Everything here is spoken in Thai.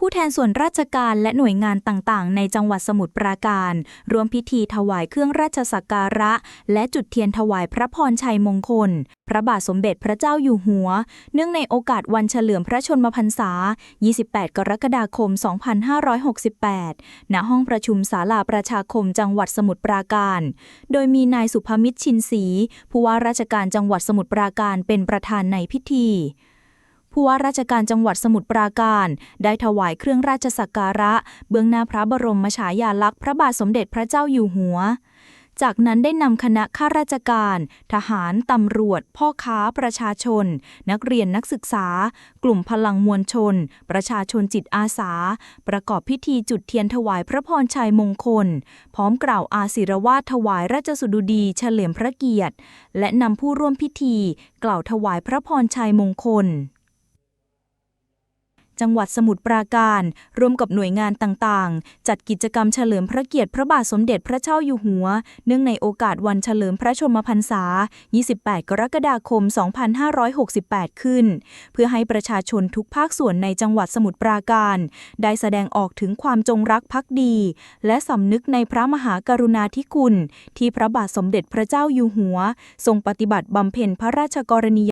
ผู้แทนส่วนราชการและหน่วยงานต่างๆ ในจังหวัดสมุทรปราการ รวมพิธีถวายเครื่องราชสักการะ และจุดเทียนถวายพระพรชัยมงคล พระบาทสมเด็จพระเจ้าอยู่หัว เนื่องในโอกาสวันเฉลิมพระชนมพรรษา 28 กรกฎาคม 2568 ณ ห้องประชุมศาลาประชาคมจังหวัดสมุทรปราการ โดยมีนายสุภมิตรชินศรีผู้ว่าราชการจังหวัดสมุทรปราการเป็นประธานในพิธี ผู้ว่าราชการจังหวัดสมุทรปราการ ได้ถวายเครื่องราชสักการะ เบื้องหน้าพระบรมฉายาลักษณ์พระบาทสมเด็จพระเจ้าอยู่หัว จากนั้นได้นำคณะข้าราชการ ทหาร ตำรวจ พ่อค้า ประชาชน นักเรียนนักศึกษา กลุ่มพลังมวลชน ประชาชนจิตอาสา ประกอบพิธีจุดเทียนถวายพระพรชัยมงคล พร้อมกล่าวอาศิรวาทถวายราชสดุดีเฉลิมพระเกียรติ และนำผู้ร่วมพิธี กล่าวถวายพระพรชัยมงคล จังหวัดสมุทรปราการ ร่วมกับหน่วยงานต่างๆ จัดกิจกรรมเฉลิมพระเกียรติพระบาทสมเด็จพระเจ้าอยู่หัว เนื่องในโอกาสวันเฉลิมพระชนมพรรษา 28 กรกฎาคม 2568 ขึ้น เพื่อให้ประชาชนทุกภาคส่วนในจังหวัดสมุทรปราการ ได้แสดงออกถึงความจงรักภักดี และสำนึกในพระมหากรุณาธิคุณ ที่พระบาทสมเด็จพระเจ้าอยู่หัว ทรงปฏิบัติบำเพ็ญพระราชกรณีย